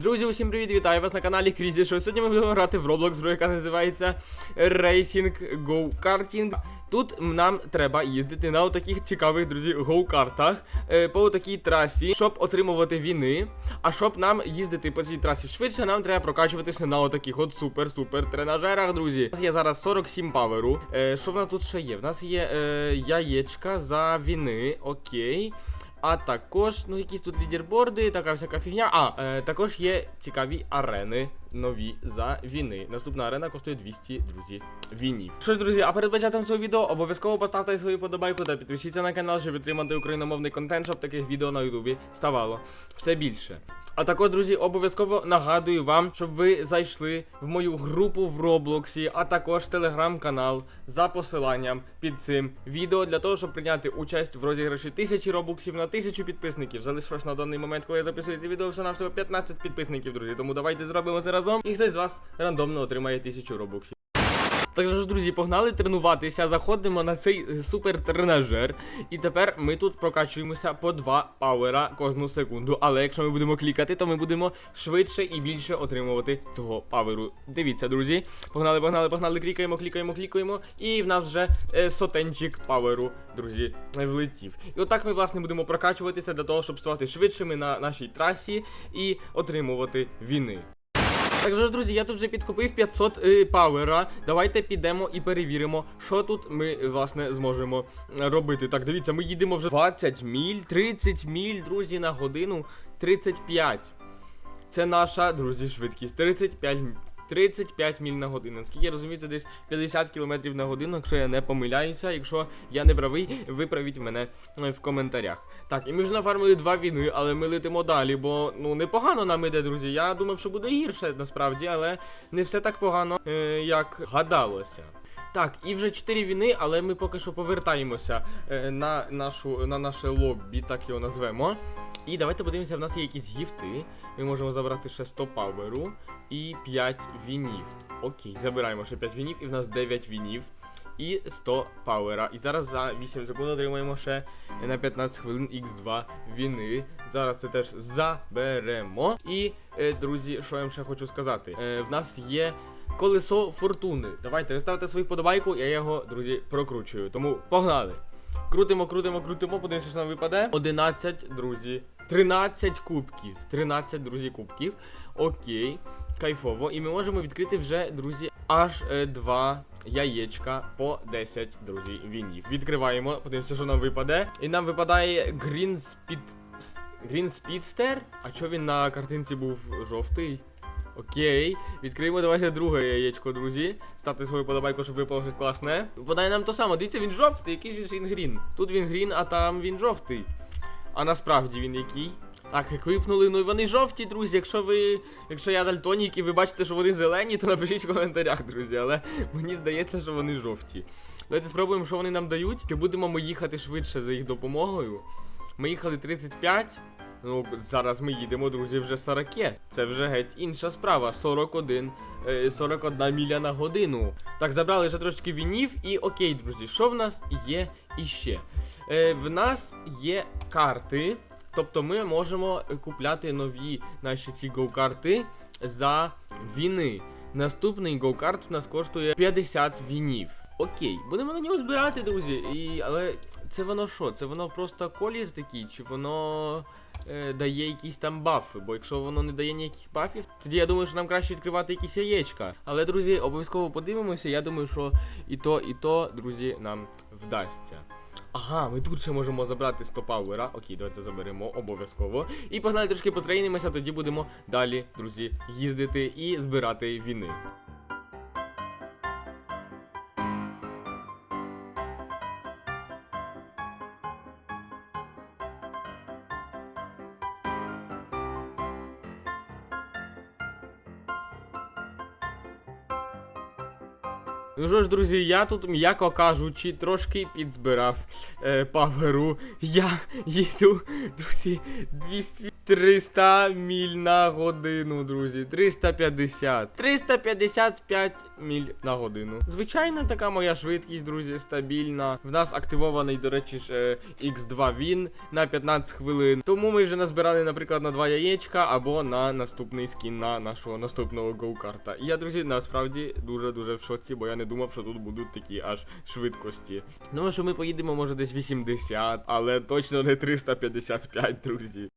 Друзі, усім привіт, вітаю вас на каналі Крізі Шоу. Сьогодні ми будемо грати в Roblox, гру, яка називається Racing Go Karting. Тут нам треба їздити на отаких цікавих, друзі, гоу-картах е, по такій трасі, щоб отримувати віни. А щоб нам їздити по цій трасі швидше, нам треба прокачуватися на отаких от супер-супер тренажерах, друзі. У нас є зараз 47 паверу. Е, що в нас тут ще є? В нас є е, яєчка за віни, окей. А також, ну, якісь тут лідерборди, така всяка фігня. А, е, також є цікаві арени нові за війни. Наступна арена коштує 200, друзі, вінів. Що ж, друзі, а перед початком цього відео обов'язково поставте свою подобайку та підпишіться на канал, щоб підтримати україномовний контент, щоб таких відео на Ютубі ставало все більше. А також, друзі, обов'язково нагадую вам, щоб ви зайшли в мою групу в Роблоксі, а також телеграм-канал за посиланням під цим відео для того, щоб прийняти участь в розіграші тисячі робоксів на тисячу підписників. Залишилось на даний момент, коли я записую це відео, все на всього 15 підписників, друзі. Тому давайте зробимо це разом, і хтось з вас рандомно отримає тисячу робоксів. Так що ж, друзі, погнали тренуватися. Заходимо на цей супер тренажер. І тепер ми тут прокачуємося по два пауера кожну секунду. Але якщо ми будемо клікати, то ми будемо швидше і більше отримувати цього паверу. Дивіться, друзі. Погнали, погнали, погнали, клікаємо, клікаємо, клікаємо. І в нас вже е, сотенчик паверу, друзі, влетів. І отак ми, власне, будемо прокачуватися для того, щоб ставати швидшими на нашій трасі і отримувати віни. Так що ж, друзі, я тут вже підкупив 500 е, пауера. Давайте підемо і перевіримо, що тут ми, власне, зможемо е, робити. Так, дивіться, ми їдемо вже 20 міль, 30 міль, друзі, на годину, 35. Це наша, друзі, швидкість. 35 м- 35 міль на годину. Наскільки я розумію, це десь 50 км на годину, якщо я не помиляюся. Якщо я не правий, виправіть мене е, в коментарях. Так, і ми вже нафармили два війни, але ми летимо далі, бо ну непогано нам іде, друзі. Я думав, що буде гірше насправді, але не все так погано, е, як гадалося. Так, і вже 4 війни, але ми поки що повертаємося е, на нашу на наше лоббі, так його назвемо. І давайте подивимося, в нас є якісь гіфти. Ми можемо забрати ще 100 паверу і 5 вінів. Окей, забираємо ще 5 вінів, і в нас 9 вінів і 100 пауера. І зараз за 8 секунд отримаємо ще на 15 хвилин X2 віни. Зараз це теж заберемо. І, е, друзі, що я вам ще хочу сказати? Е, в нас є. Колесо фортуни. Давайте ви ставте свою подобайку, я його, друзі, прокручую. Тому погнали! Крутимо, крутимо, крутимо, подивимося, що нам випаде. 11, друзі. 13 кубків. 13, друзі, кубків. Окей. Кайфово. І ми можемо відкрити вже, друзі, аж е, два яєчка по 10, друзі, вінів. Відкриваємо, подивимося, що нам випаде. І нам випадає Green Speed... Green Speedster? А чо він на картинці був жовтий? Окей, відкриємо давайте друге яєчко, друзі. Ставте свою подобайку, щоб випало щось класне. Випадає нам то саме. Дивіться, він жовтий, який ж він грін. Тут він грін, а там він жовтий. А насправді він який? Так, еквипнули, ну і вони жовті, друзі. Якщо ви. Якщо я дальтонік і ви бачите, що вони зелені, то напишіть в коментарях, друзі. Але мені здається, що вони жовті. Давайте спробуємо, що вони нам дають. Чи будемо ми їхати швидше за їх допомогою? Ми їхали 35. Ну, зараз ми їдемо, друзі, вже 40. Це вже геть інша справа. 41, е, 41 міля на годину. Так, забрали вже трошки вінів, і окей, друзі, що в нас є іще? Е, в нас є карти. Тобто ми можемо е, купляти нові наші ці гоу-карти за віни. Наступний гоу-карт у нас коштує 50 вінів. Окей, будемо на нього збирати, друзі. І, але це воно що? Це воно просто колір такий, чи воно е, дає якісь там бафи? Бо якщо воно не дає ніяких бафів, тоді я думаю, що нам краще відкривати якісь яєчка. Але, друзі, обов'язково подивимося. Я думаю, що і то, і то, друзі, нам вдасться. Ага, ми тут ще можемо забрати 100 пауера. Окей, давайте заберемо обов'язково. І погнали трошки потрейнимося, тоді будемо далі, друзі, їздити і збирати віни. Ну що ж, друзі, я тут, м'яко кажучи, трошки підзбирав е, паверу. Я їду, друзі, 200 300 міль на годину, друзі. 350. 355 міль на годину. Звичайна така моя швидкість, друзі, стабільна. В нас активований, до речі, ж е, X2 він на 15 хвилин. Тому ми вже назбирали, наприклад, на 2 яєчка або на наступний скін на нашого наступного гоукарта. І я, друзі, насправді дуже-дуже в шоці, бо я не думав, що тут будуть такі аж швидкості. Ну, що ми поїдемо, може, десь 80, але точно не 355, друзі.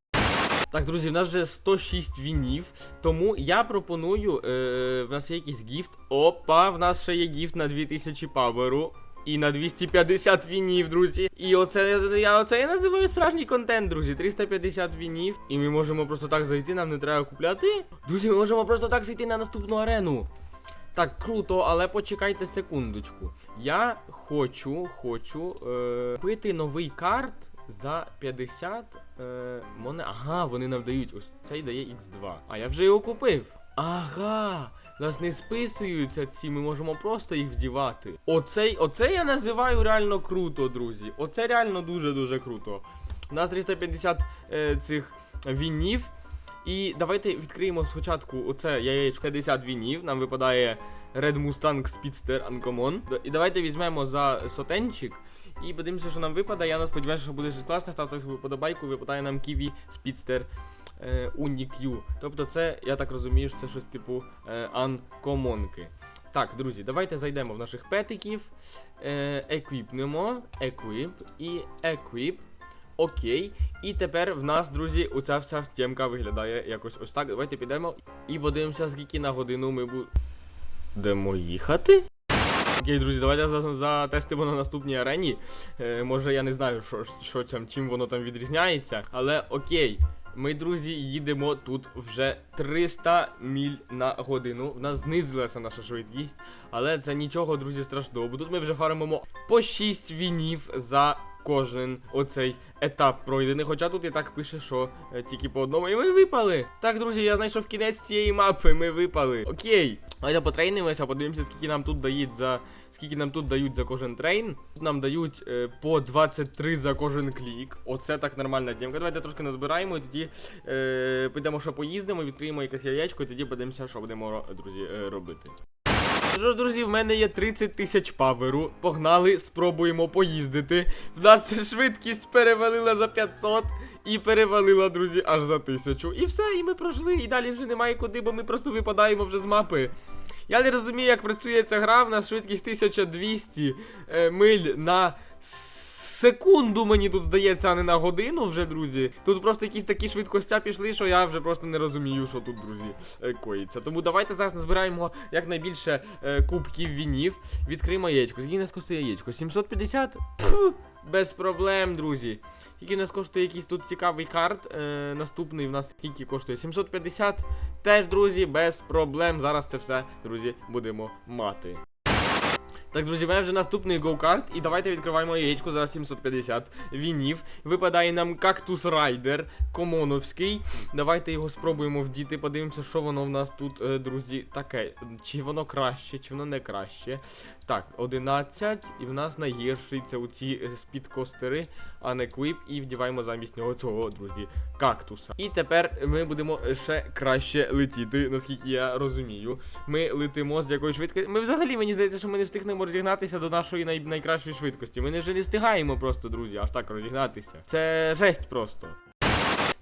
Так, друзі, в нас вже 106 вінів, тому я пропоную. Е, в нас є якийсь гіфт. Опа, в нас ще є гіфт на 2000 паверу. І на 250 вінів, друзі. І оце я оце я називаю справжній контент, друзі. 350 вінів. І ми можемо просто так зайти, нам не треба купляти. Друзі, ми можемо просто так зайти на наступну арену. Так, круто, але почекайте секундочку. Я хочу, хочу е, купити новий карт за 50 е, моне. Ага, вони нам дають. Ось цей дає X2. А я вже його купив. Ага. Нас не списуються ці, ми можемо просто їх вдівати. Оцей, оце я називаю реально круто, друзі. Оце реально дуже-дуже круто. У нас 350 е, цих вінів. І давайте відкриємо спочатку оце яєчко 50 вінів. Нам випадає Red Mustang Speedster Uncommon. І давайте візьмемо за сотенчик. І подивимося, що нам випадає. Я сподіваюся, що буде щось класне. Ставте свою подобайку, випадає нам Kiwi Speedster е, Uniq. Тобто це, я так розумію, що це щось типу е, анкомонки. Так, друзі, давайте зайдемо в наших петиків. Е, еквіпнемо, еквіп і еквіп. Окей. І тепер в нас, друзі, оця вся темка виглядає якось ось так. Давайте підемо і подивимося, скільки на годину ми будемо їхати. Окей, друзі, давайте затестимо на наступній арені. Е, може, я не знаю, що, що там, чим воно там відрізняється. Але окей. Ми, друзі, їдемо тут вже 300 міль на годину. В нас знизилася наша швидкість, але це нічого, друзі, страшного. Бо тут ми вже фармимо по 6 вінів за кожен оцей етап пройдений. Хоча тут і так пише, що е, тільки по одному. І ми випали. Так, друзі, я знайшов кінець цієї мапи. Ми випали. Окей. Давайте потрейнимося, подивимося, скільки нам тут дають за. Скільки нам тут дають за кожен трейн. Тут нам дають е, по 23 за кожен клік. Оце так нормальна тємка. Давайте трошки назбираємо і тоді е, підемо, що поїздимо, відкриємо якесь яєчко, і тоді подивимося, що будемо, друзі, е, робити. Що ж, друзі, в мене є 30 тисяч паверу. Погнали, спробуємо поїздити. В нас швидкість перевалила за 500 і перевалила, друзі, аж за 1000. І все, і ми пройшли. І далі вже немає куди, бо ми просто випадаємо вже з мапи. Я не розумію, як працює ця гра. В нас швидкість 1200 е, миль на секунду, мені тут здається, а не на годину вже, друзі. Тут просто якісь такі швидкостя пішли, що я вже просто не розумію, що тут, друзі, е, коїться. Тому давайте зараз назбираємо якнайбільше е, кубків вінів. Відкриємо яєчко. Скільки нас коштує яєчко? 750? Пф, без проблем, друзі. Скільки нас коштує якийсь тут цікавий карт. Е, наступний в нас скільки коштує? 750. Теж, друзі, без проблем. Зараз це все, друзі, будемо мати. Так, друзі, мене вже наступний гоукарт, і давайте відкриваємо яєчко за 750 вінів. Випадає нам кактус райдер комоновський. Давайте його спробуємо вдіти, подивимося, що воно в нас тут, е, друзі, таке. Чи воно краще, чи воно не краще. Так, 11, і в нас найгірший це у ці е, спідкостери, а не квіп, і вдіваємо замість нього цього, друзі, кактуса. І тепер ми будемо ще краще летіти, наскільки я розумію. Ми летимо з якою швидкістю. Ми взагалі мені здається, що ми не встигнемо розігнатися до нашої най... найкращої швидкості. Ми не вже не встигаємо просто, друзі, аж так розігнатися. Це жесть просто.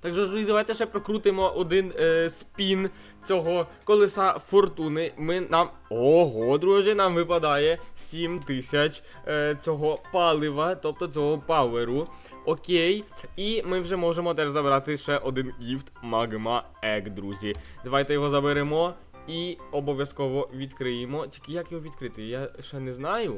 Так же ж, давайте ще прокрутимо один е, спін цього колеса фортуни. Ми нам. Ого, друзі, нам випадає 7 тисяч е, цього палива, тобто цього паверу. Окей. І ми вже можемо теж забрати ще один гіфт Magma Egg, друзі. Давайте його заберемо і обов'язково відкриємо. Тільки як його відкрити? Я ще не знаю.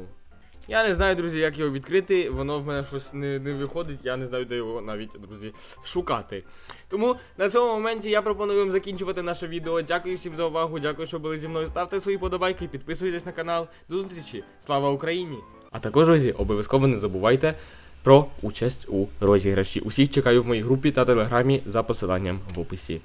Я не знаю, друзі, як його відкрити. Воно в мене щось не, не виходить. Я не знаю, де його навіть, друзі, шукати. Тому на цьому моменті я пропоную вам закінчувати наше відео. Дякую всім за увагу. Дякую, що були зі мною. Ставте свої подобайки, підписуйтесь на канал. До зустрічі! Слава Україні! А також, друзі, обов'язково не забувайте про участь у розіграші. Усіх чекаю в моїй групі та телеграмі за посиланням в описі.